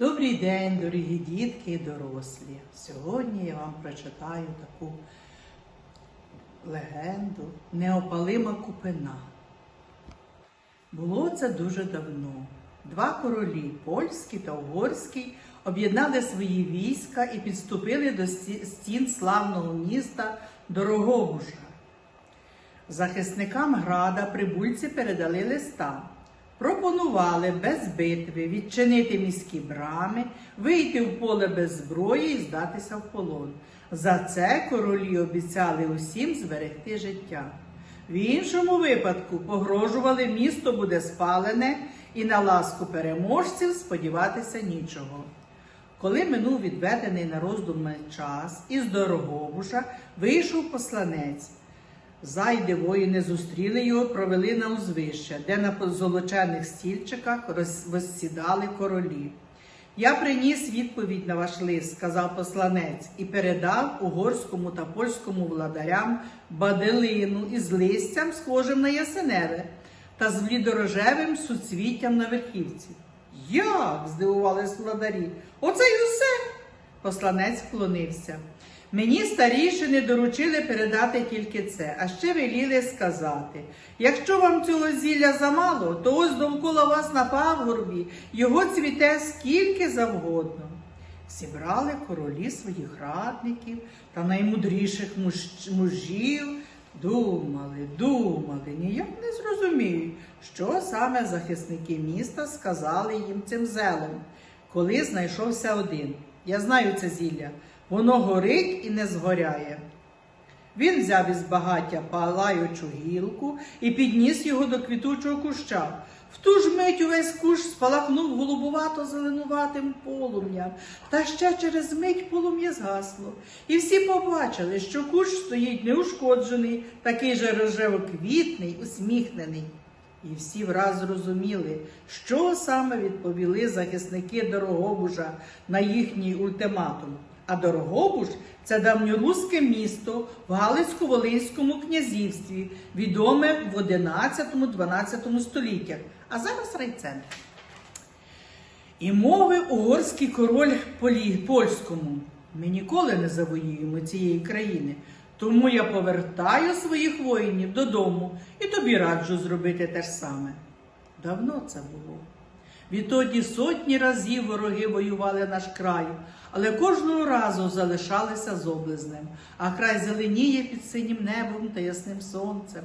Добрий день, дорогі дітки і дорослі. Сьогодні я вам прочитаю таку легенду Неопалима купина. Було це дуже давно. Два королі, польський та угорський, об'єднали свої війська і підступили до стін славного міста Дорогобужа. Захисникам града прибульці передали листа. Пропонували без битви відчинити міські брами, вийти в поле без зброї і здатися в полон. За це королі обіцяли усім зберегти життя. В іншому випадку погрожували, місто буде спалене, і на ласку переможців сподіватися нічого. Коли минув відведений на роздуми час, із Дорогобуша вийшов посланець. Зайди воїни зустріли його, провели на узвище, де на позолочених стільчиках розсідали королі. Я приніс відповідь на ваш лист, сказав посланець, і передав угорському та польському владарям баделину із листям, схожим на ясеневе, та з влідорожевим суцвіттям на верхівці. Як? здивувались владарі. Оце й усе. Посланець вклонився. Мені старішини доручили передати тільки це, а ще веліли сказати: якщо вам цього зілля замало, то ось довкола вас на пагорбі його цвіте скільки завгодно. Зібрали королі своїх радників та наймудріших муж- мужів, думали, думали, ніяк не зрозуміють, що саме захисники міста сказали їм цим зелем, коли знайшовся один. Я знаю це зілля, воно горить і не згоряє. Він взяв із багаття палаючу гілку і підніс його до квітучого куща. В ту ж мить увесь кущ спалахнув голубувато-зеленуватим полум'ям, та ще через мить полум'я згасло. І всі побачили, що кущ стоїть неушкоджений, такий же рожево-квітний, усміхнений. І всі враз зрозуміли, що саме відповіли захисники Дорогобужа на їхній ультиматум. А Дорогобуж це давньоруське місто в Галицько-Волинському князівстві, відоме в 11-12 століттях, а зараз райцентр. І мови угорський король польському. Ми ніколи не завоюємо цієї країни, тому я повертаю своїх воїнів додому і тобі раджу зробити те ж саме. Давно це було. Відтоді сотні разів вороги воювали наш край, але кожного разу залишалися з облизнем, а край зеленіє під синім небом та ясним сонцем.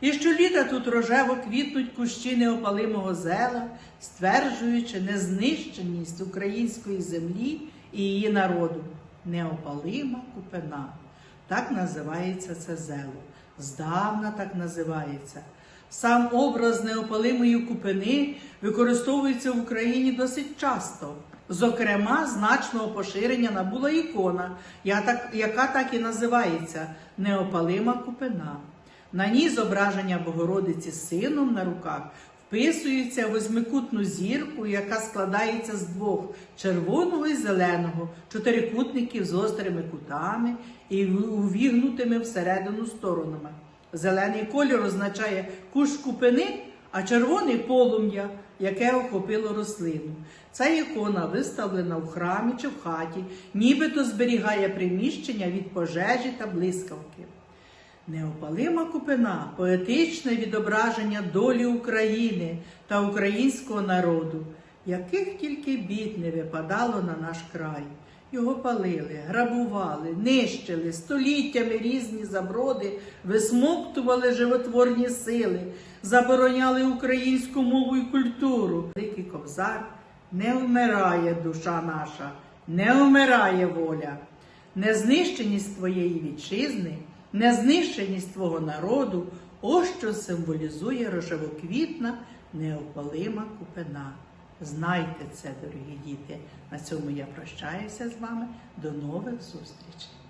І щоліта тут рожево квітнуть кущі неопалимого зела, стверджуючи незнищеність української землі і її народу. Неопалима купина. Так називається це зело. Здавна так називається. Сам образ неопалимої купини використовується в Україні досить часто. Зокрема, значного поширення набула ікона, яка так і називається Неопалима купина. На ній зображення Богородиці з сином на руках вписується восьмикутну зірку, яка складається з двох червоного і зеленого, чотирикутників з гострими кутами і увігнутими всередину сторонами. Зелений колір означає кущ купини, а червоний полум'я, яке охопило рослину. Ця ікона виставлена в храмі чи в хаті, нібито зберігає приміщення від пожежі та блискавки. Неопалима купина поетичне відображення долі України та українського народу, яких тільки бід не випадало на наш край. Його палили, грабували, нищили, століттями різні заброди, висмоктували животворні сили, забороняли українську мову і культуру. Великий кобзар не вмирає душа наша, не вмирає воля. Незнищеність твоєї вітчизни, незнищеність твого народу, ось що символізує рожевоквітна неопалима купина. Знайте це, дорогі діти. На цьому я прощаюся з вами. До нових зустрічей!